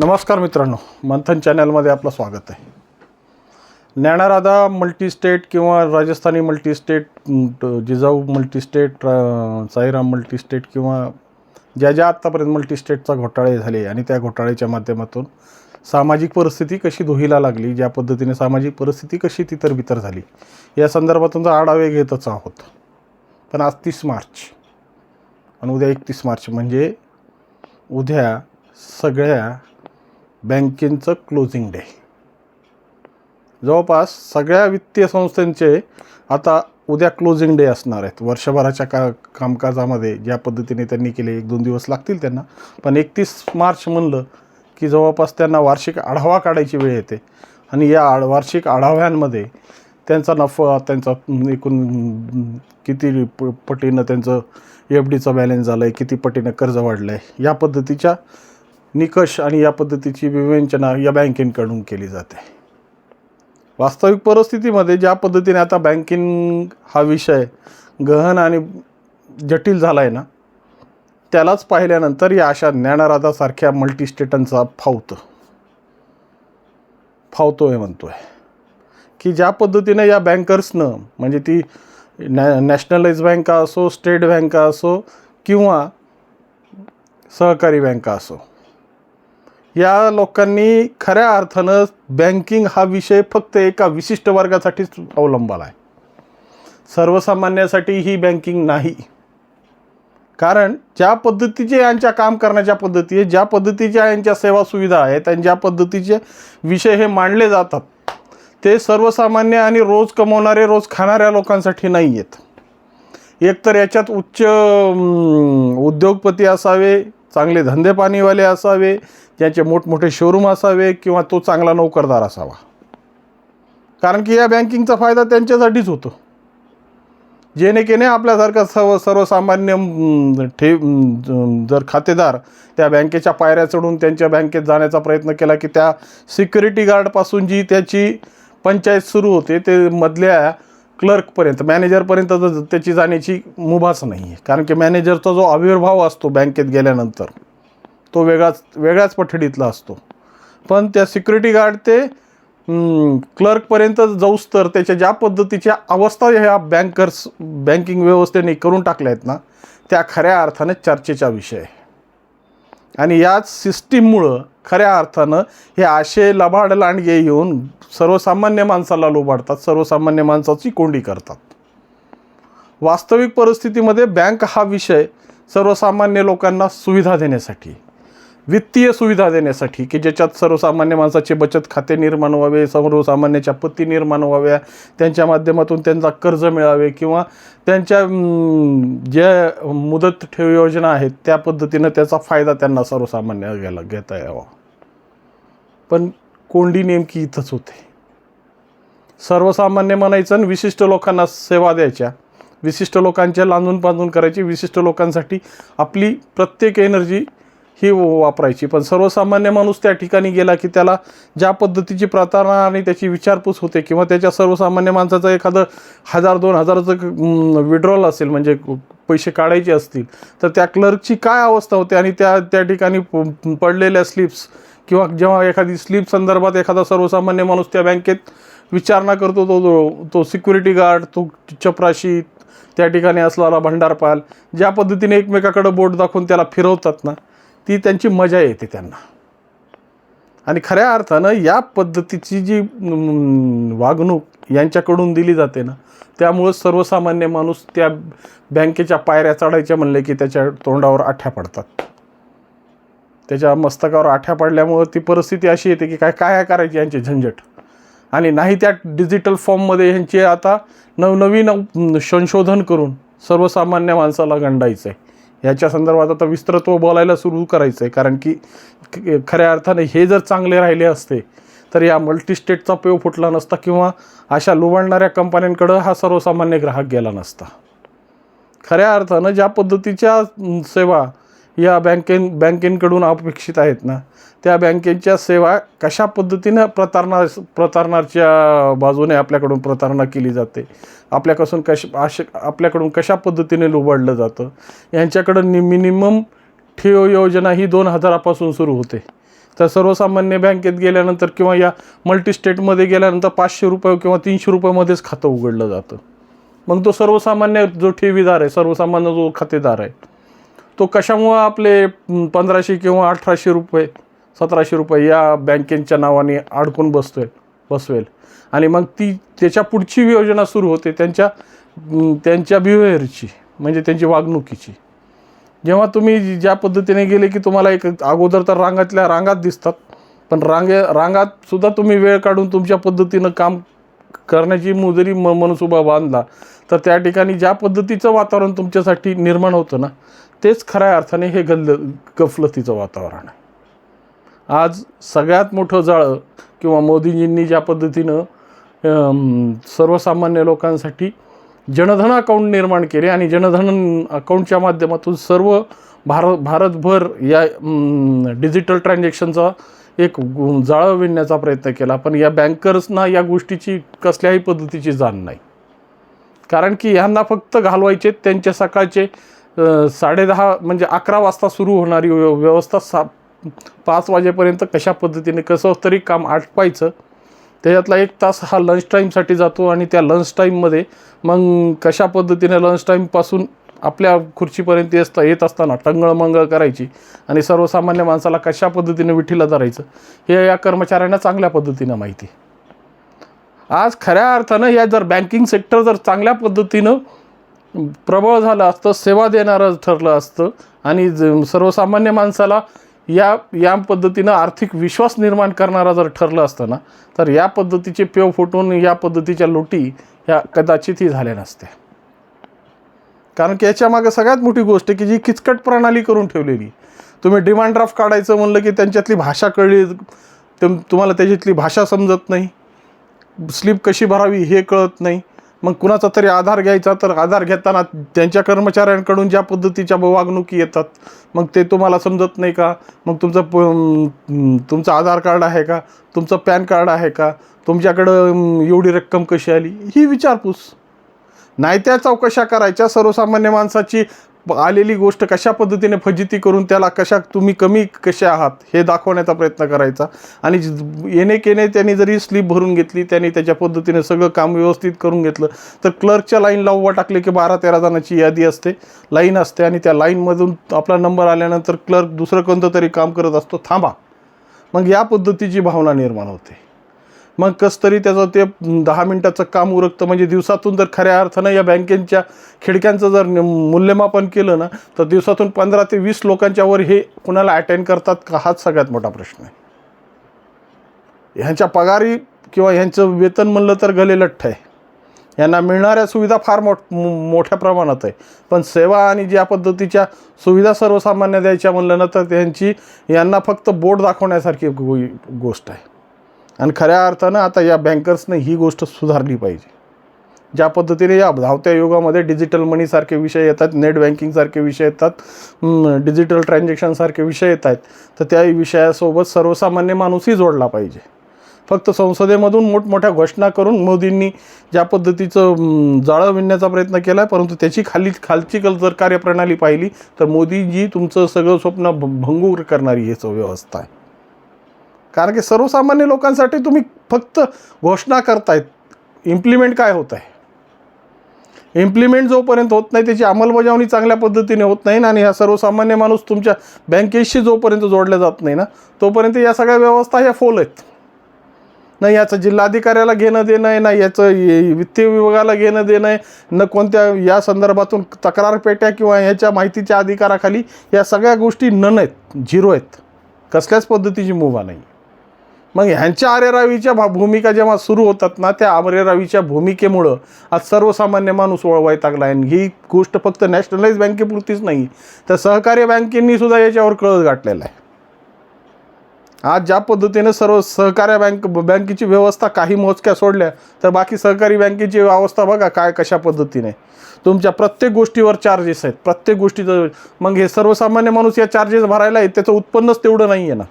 नमस्कार मित्रांनो मंथन चॅनलमध्ये आपलं स्वागत आहे. ज्ञानाराधा मल्टीस्टेट किंवा Rajasthani multistate Jijau multistate Sairam multistate किंवा ज्या ज्या आत्तापर्यंत मल्टीस्टेटचा घोटाळे झाले आणि त्या घोटाळ्याच्या माध्यमातून सामाजिक परिस्थिती कशी धुहीला लागली ज्या पद्धतीने सामाजिक परिस्थिती कशी तितरबितर झाली या संदर्भातून आढावे घेतच आहोत. पण आज तीस मार्च आणि उद्या एकतीस मार्च म्हणजे उद्या सगळ्या बँकेचं क्लोजिंग डे. जवळपास सगळ्या वित्तीय संस्थांचे आता उद्या क्लोजिंग डे असणार आहेत. वर्षभराच्या का कामकाजामध्ये ज्या पद्धतीने त्यांनी केले एक दोन दिवस लागतील त्यांना. पण एकतीस मार्च म्हणलं की जवळपास त्यांना वार्षिक आढावा काढायची वेळ येते. आणि या आ वार्षिक आढाव्यांमध्ये त्यांचा नफा त्यांचा एकूण किती प पटीनं त्यांचं एफ डीचं बॅलन्स झालं आहे किती पटीनं कर्ज वाढलं आहे या पद्धतीच्या निकष आणि या पद्धतीची विवेचना या बँकेकडून केली जाते. वास्तविक परिस्थितीमध्ये ज्या पद्धतीने आता बँकिंग हा विषय गहन आणि जटिल झाला आहे ना त्यालाच पाहिल्यानंतर या अशा ज्ञानराधासारख्या मल्टीस्टेटांचा फावतं. फावतोय म्हणतोय. की ज्या पद्धतीने या बँकर्सनं म्हणजे ती नॅ नॅशनलाइज बँका असो स्टेट बँका असो किंवा सहकारी बँका असो या लोकांनी खऱ्या अर्थानं बँकिंग हा विषय फक्त एका विशिष्ट वर्गासाठीच अवलंबाला आहे. सर्वसामान्यासाठी ही बँकिंग नाही. कारण ज्या पद्धतीचे यांच्या काम करण्याच्या पद्धती आहे ज्या पद्धतीच्या यांच्या सेवा सुविधा आहेत आणि ज्या पद्धतीचे विषय हे मांडले जातात ते सर्वसामान्य आणि रोज कमवणारे रोज खाणाऱ्या लोकांसाठी नाही आहेत एकतर याच्यात उच्च उद्योगपती असावे चांगले धंदेपाणीवाले असावे ज्याचे मोठमोठे शोरूम असावे किंवा तो चांगला नोकरदार असावा. कारण की या बँकिंगचा फायदा त्यांच्यासाठीच होतो. जेणेकेने आपल्यासारखा सर्व सर्वसामान्य ठे जर खातेदार त्या बँकेच्या पायऱ्या चढून त्यांच्या बँकेत जाण्याचा प्रयत्न केला की त्या सिक्युरिटी गार्डपासून जी त्याची पंचायत सुरू होते ते मधल्या क्लर्कपर्यंत मॅनेजरपर्यंत तर त्याची जाण्याची मुभाच नाही आहे कारण की मॅनेजरचा जो आविर्भाव असतो बँकेत गेल्यानंतर तो वेगळाच वेगळ्याच पठडीतला असतो. पण त्या सिक्युरिटी गार्ड ते क्लर्कपर्यंत जाऊस तर त्याच्या ज्या पद्धतीच्या अवस्था ह्या बँकर्स बँकिंग व्यवस्थेने करून टाकल्या आहेत ना त्या खऱ्या अर्थाने चर्चेचा विषय आहे. आणि याच सिस्टीममुळं खऱ्या अर्थानं हे आशय लबाड लांडगे येऊन सर्वसामान्य माणसाला लोबाडतात सर्वसामान्य माणसाची कोंडी करतात. वास्तविक परिस्थितीमध्ये बँक हा विषय सर्वसामान्य लोकांना सुविधा देण्यासाठी वित्तीय सुविधा देण्यासाठी की ज्याच्यात सर्वसामान्य माणसाचे बचत खाते निर्माण व्हावे सर्वसामान्याच्या पत्ती निर्माण व्हाव्या त्यांच्या माध्यमातून त्यांचा कर्ज मिळावे किंवा त्यांच्या ज्या मुदत ठेव योजना आहेत त्या पद्धतीनं त्याचा फायदा त्यांना सर्वसामान्य घ्यायला घेता यावा. पण कोंडी नेमकी इथंच होते. सर्वसामान्य म्हणायचं आणि विशिष्ट लोकांना सेवा द्यायच्या विशिष्ट लोकांच्या लांदून बांधून करायची विशिष्ट लोकांसाठी आपली प्रत्येक एनर्जी ही वापरायची. पण सर्वसामान्य माणूस त्या ठिकाणी गेला की त्याला ज्या पद्धतीची प्रार्थना आणि त्याची विचारपूस होते किंवा त्याच्या सर्वसामान्य माणसाचं एखादं हजार दोन हजाराचं विड्रॉल असेल म्हणजे पैसे काढायचे असतील तर त्या क्लर्कची काय अवस्था होते आणि त्या त्या ठिकाणी पडलेल्या स्लिप्स किंवा जेव्हा एखादी स्लीप संदर्भात एखादा सर्वसामान्य माणूस त्या बँकेत विचारणा करतो तो तो तो सिक्युरिटी गार्ड तो चपराशी त्या ठिकाणी असलेला भंडारपाल ज्या पद्धतीने एकमेकाकडं बोट दाखवून त्याला फिरवतात ना ती त्यांची मजा येते त्यांना. आणि खऱ्या अर्थानं या पद्धतीची जी वागणूक यांच्याकडून दिली जाते ना त्यामुळं सर्वसामान्य माणूस त्या बँकेच्या पायऱ्या चढायच्या म्हणले की त्याच्या तोंडावर आठ्या पडतात. त्याच्या मस्तकावर आठ्या पडल्यामुळं ती परिस्थिती अशी येते की काय काय करायची यांचे झंझट? आणि नाही त्या डिजिटल फॉर्ममध्ये ह्यांचे आता नवनवीन संशोधन करून सर्वसामान्य माणसाला गंडायचं आहे ह्याच्या संदर्भात आता विस्तृत्व बोलायला सुरू करायचं आहे कारण की खऱ्या अर्थाने हे जर चांगले राहिले असते तर या मल्टीस्टेटचा पेव फुटला नसता किंवा अशा लुबाडणाऱ्या कंपन्यांकडं हा सर्वसामान्य ग्राहक गेला नसता. खऱ्या अर्थानं ज्या पद्धतीच्या सेवा या बँकेन बँकेंकडून अपेक्षित आहेत ना. त्या बँकेच्या सेवा कशा पद्धतीनं प्रतारणा प्रतारणाच्या बाजूने आपल्याकडून प्रतारणा केली जाते? आपल्यापासून कश अश आपल्याकडून कशा पद्धतीने लुबाडलं जातं? यांच्याकडं नि मिनिमम ठेव योजना ही दोन हजारापासून सुरू होते. तर सर्वसामान्य बँकेत गेल्यानंतर किंवा या मल्टीस्टेटमध्ये गेल्यानंतर पाचशे रुपये किंवा तीनशे रुपयामध्येच खातं उघडलं जातं. मग तो सर्वसामान्य जो ठेवीदार आहे सर्वसामान्य जो खातेदार आहे तो कशामुळं आपले पंधराशे किंवा अठराशे रुपये सतराशे रुपये या बँकेच्या नावाने अडकून बसतोय बसवेल. आणि मग ती त्याच्या पुढची योजना सुरू होते त्यांच्या त्यांच्या बिहेवियरची म्हणजे त्यांची वागणुकीची. जेव्हा तुम्ही ज्या पद्धतीने गेले की तुम्हाला एक अगोदर तर रांगातल्या रांगात दिसतात पण रांगे रांगात सुद्धा तुम्ही वेळ काढून तुमच्या पद्धतीनं काम करण्याची मुजरी म मनसुबा बांधला तर त्या ठिकाणी ज्या पद्धतीचं वातावरण तुमच्यासाठी निर्माण होतं ना तेच खऱ्या अर्थाने हे गल्ल गफलतीचं वातावरण आहे. आज सगळ्यात मोठं जाळं किंवा मोदीजींनी ज्या पद्धतीनं सर्वसामान्य लोकांसाठी जनधन अकाउंट निर्माण केले आणि जनधन अकाउंटच्या माध्यमातून सर्व भारत भारतभर या डिजिटल ट्रान्झॅक्शनचा एक गु- जाळं विणण्याचा प्रयत्न केला. पण या बँकर्सना या गोष्टीची कसल्याही पद्धतीची जाण नाही. कारण की ह्यांना फक्त घालवायचे त्यांच्या सकाळचे साडेदहा म्हणजे अकरा वाजता सुरू होणारी व्य- व्यवस्था सा पाच वाजेपर्यंत कशा पद्धतीने कसं तरी काम आटपायचं. त्याच्यातला एक तास हा लंच टाईमसाठी जातो आणि त्या लंच टाईममध्ये मग कशा पद्धतीने लंच टाईमपासून आपल्या खुर्चीपर्यंत येत येत असताना टंगळमंगळ करायची आणि सर्वसामान्य माणसाला कशा पद्धतीने विठीला धरायचं हे या कर्मचाऱ्यांना चांगल्या पद्धतीनं माहिती. आज खऱ्या अर्थानं या जर बँकिंग सेक्टर जर चांगल्या पद्धतीनं प्रबळ झालं असतं सेवा देणारं ठरलं असतं. आणि ज- सर्वसामान्य माणसाला या या पद्धतीनं आर्थिक विश्वास निर्माण करणारा जर ठरलं असतं ना तर या पद्धतीचे पेव फुटून या पद्धतीच्या लोटी ह्या कदाचितही झाल्या नसत्या. कारण की याच्यामागं सगळ्यात मोठी गोष्ट आहे की जी किचकट प्रणाली करून ठेवलेली. तुम्ही डिमांड ड्राफ्ट काढायचं म्हणलं की त्यांच्यातली भाषा कळली तुम तुम्हाला त्याच्यातली भाषा समजत नाही. स्लिप कशी भरावी हे कळत नाही. मग कुणाचा तरी आधार घ्यायचा तर आधार घेताना त्यांच्या कर्मचाऱ्यांकडून ज्या पद्धतीच्या वागणुकी येतात मग ते तुम्हाला समजत नाही का? मग तुमचं प तुमचं आधार कार्ड आहे का? तुमचं पॅन कार्ड आहे का? तुमच्याकडं एवढी रक्कम कशी आली? ही विचारपूस. नाही त्या चौकशा करायच्या सर्वसामान्य माणसाची आलेली गोष्ट कशा पद्धतीने फजिती करून त्याला कशा तुम्ही कमी कसे आहात हे दाखवण्याचा प्रयत्न करायचा. आणि ज- येणे केने त्यांनी जरी स्लिप भरून घेतली त्यांनी त्याच्या पद्धतीने सगळं काम व्यवस्थित करून घेतलं तर क्लर्कच्या लाईनला उभा टाकले की बारा तेरा जणांची यादी असते लाईन असते आणि त्या लाईनमधून आपला नंबर आल्यानंतर क्लर्क दुसरं कोणतं तरी काम करत असतो थांबा. मग या पद्धतीची भावना निर्माण होते. मग कस तरी त्याचं ते दहा मिनटाचं काम उरकतं. म्हणजे दिवसातून जर खऱ्या अर्थानं या बँकेच्या खिडक्यांचं जर मूल्यमापन केलं ना तर दिवसातून पंधरा ते वीस लोकांच्यावर हे कुणाला अटेंड करतात का? हाच सगळ्यात मोठा प्रश्न आहे. ह्यांच्या पगारी किंवा ह्यांचं वेतन म्हणलं तर गले लठ्ठ आहे. यांना मिळणाऱ्या सुविधा फार मोठ मो- मोठ्या प्रमाणात आहे. पण सेवा आणि ज्या पद्धतीच्या सुविधा सर्वसामान्य द्यायच्या म्हणलं ना तर त्यांची यांना फक्त बोट दाखवण्यासारखी गोष्ट आहे. आणि खऱ्या अर्थानं आता या बँकर्सने ही गोष्ट सुधारली पाहिजे. ज्या पद्धतीने या धावत्या युगामध्ये डिजिटल मनीसारखे विषय येतात नेट बँकिंगसारखे विषय येतात डिजिटल ट्रान्झॅक्शनसारखे विषय येत आहेत तर त्या विषयासोबत सर्वसामान्य माणूसही जोडला पाहिजे. फक्त संसदेमधून मोठमोठ्या घोषणा करून मोदींनी ज्या पद्धतीचं जाळं विणण्याचा प्रयत्न केला आहे परंतु त्याची खाली खालची कल जर कार्यप्रणाली पाहिली तर मोदीजी तुमचं सगळं स्वप्न भ- भंगूर करणारी हेच व्यवस्था आहे. कारण की सर्वसामान्य लोकांसाठी तुम्ही फक्त घोषणा करतायत इम्प्लिमेंट काय होत आहे इम्प्लिमेंट जोपर्यंत होत नाही त्याची अंमलबजावणी चांगल्या पद्धतीने होत नाही ना आणि हा सर्वसामान्य माणूस तुमच्या बँकेशी जोपर्यंत जोडल्या जात नाही ना तोपर्यंत या सगळ्या व्यवस्था ह्या फोल आहेत. नाही याचं जिल्हाधिकाऱ्याला घेणं देणं आहे ना याचं वित्तीय विभागाला घेणं देणं आहे न कोणत्या या संदर्भातून तक्रार पेट्या किंवा ह्याच्या माहितीच्या अधिकाराखाली या सगळ्या गोष्टी नन आहेत झिरो आहेत. कसल्याच पद्धतीची मुभा नाही. मग ह्यांच्या आरेरावीच्या भा भूमिका जेव्हा सुरू होतात ना त्या आरेरावीच्या भूमिकेमुळं आज सर्वसामान्य माणूस वळवायला आहे. आणि ही गोष्ट फक्त नॅशनलाइज बँकेपुरतीच नाही तर सहकार्य बँकेंनी सुद्धा याच्यावर कळस गाठलेला आहे. आज ज्या पद्धतीने सर्व सहकार्य बँक बँकेची व्यवस्था काही मोजक्या सोडल्या तर बाकी सहकारी बँकेची अवस्था बघा काय कशा पद्धतीने. तुमच्या प्रत्येक गोष्टीवर चार्जेस आहेत. प्रत्येक गोष्टीचं मग हे सर्वसामान्य माणूस या चार्जेस भरायला आहेत त्याचं उत्पन्नच तेवढं नाही आहे ना.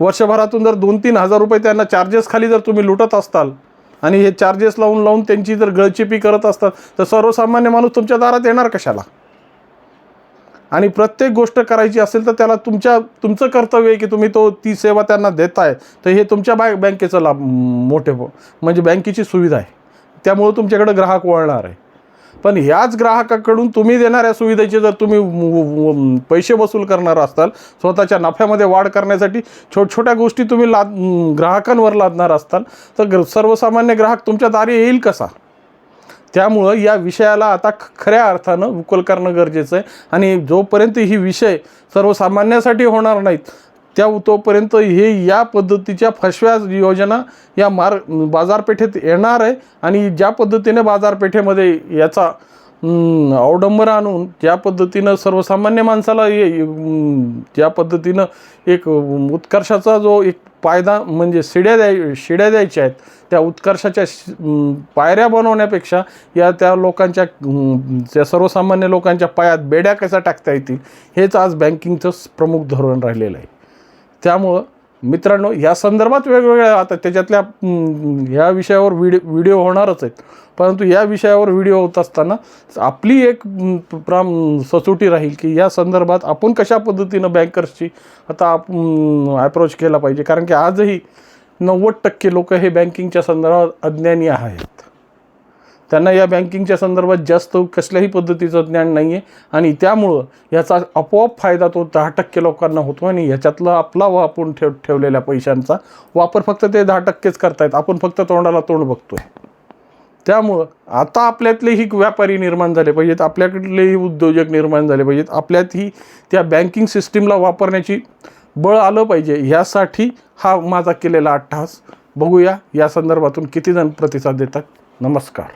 वर्षभरातून जर दोन तीन हजार रुपये त्यांना चार्जेस खाली जर तुम्ही लुटत असताल आणि हे चार्जेस लावून लावून त्यांची जर गळचिपी करत असतात तर सर्वसामान्य माणूस तुमच्या दारात येणार कशाला? आणि प्रत्येक गोष्ट करायची असेल तर त्याला तुमच्या तुमचं कर्तव्य आहे की तुम्ही तो ती सेवा त्यांना देताय तर हे तुमच्या बॅ बँकेचं लाभ मोठे म्हणजे बँकेची सुविधा आहे. त्यामुळं तुमच्याकडे ग्राहक वळणार आहे. पण ह्याच ग्राहकाकडून तुम्ही देणाऱ्या सुविधेचे जर तुम्ही पैसे वसूल करणार असाल स्वतःच्या नफ्यामध्ये वाढ करण्यासाठी छोट छोट्या गोष्टी तुम्ही लाद ग्राहकांवर लादणार असताल तर सर्वसामान्य ग्राहक तुमच्या दारी येईल कसा? त्यामुळं या विषयाला आता खऱ्या अर्थानं उकल करणं गरजेचं आहे. आणि जोपर्यंत ही विषय सर्वसामान्यासाठी होणार नाहीत त्या तोपर्यंत हे या पद्धतीच्या फसव्या योजना या मार बाजारपेठेत येणार आहे. आणि ज्या पद्धतीने बाजारपेठेमध्ये याचा अवडंबर आणून ज्या पद्धतीनं सर्वसामान्य माणसाला ये- ज्या पद्धतीनं एक उत्कर्षाचा जो एक पायदा म्हणजे शिड्या द्याय शिड्या द्यायच्या आहेत त्या उत्कर्षाच्या पायऱ्या बनवण्यापेक्षा या त्या लोकांच्या त्या सर्वसामान्य लोकांच्या पायात बेड्या कशा टाकता येतील हेच आज बँकिंगचं प्रमुख धोरण राहिलेलं आहे. त्यामुळं मित्रांनो या संदर्भात वेगवेगळ्या आता त्याच्यातल्या ह्या विषयावर व्हिडिओ व्हिडिओ होणारच आहेत. परंतु या विषयावर व्हिडिओ होत असताना आपली एक प्राम सचोटी राहील की या संदर्भात आपण कशा पद्धतीनं बँकर्सची आता आप अप्रोच केला पाहिजे? कारण की आजही नव्वद टक्के लोक हे बँकिंगच्या संदर्भात अज्ञानी आहेत. त्यांना या बँकिंगच्या संदर्भात जास्त कसल्याही पद्धतीचं ज्ञान नाही आहे आणि त्यामुळं याचा आपोआप फायदा तो दहा टक्के लोकांना होतो आणि ह्याच्यातला आपला व आपण ठेव ठेवलेल्या पैशांचा वापर फक्त ते दहा टक्केच करतायत. आपण फक्त तोंडाला तोंड बघतोय. त्यामुळं आता आपल्यातलेही व्यापारी निर्माण झाले पाहिजेत आपल्याकडलेही उद्योजक निर्माण झाले पाहिजेत आपल्यातही त्या बँकिंग सिस्टीमला वापरण्याची बळ आलं पाहिजे ह्यासाठी हा माझा केलेला अट्टहास. बघूया या संदर्भातून किती जण प्रतिसाद देतात. नमस्कार.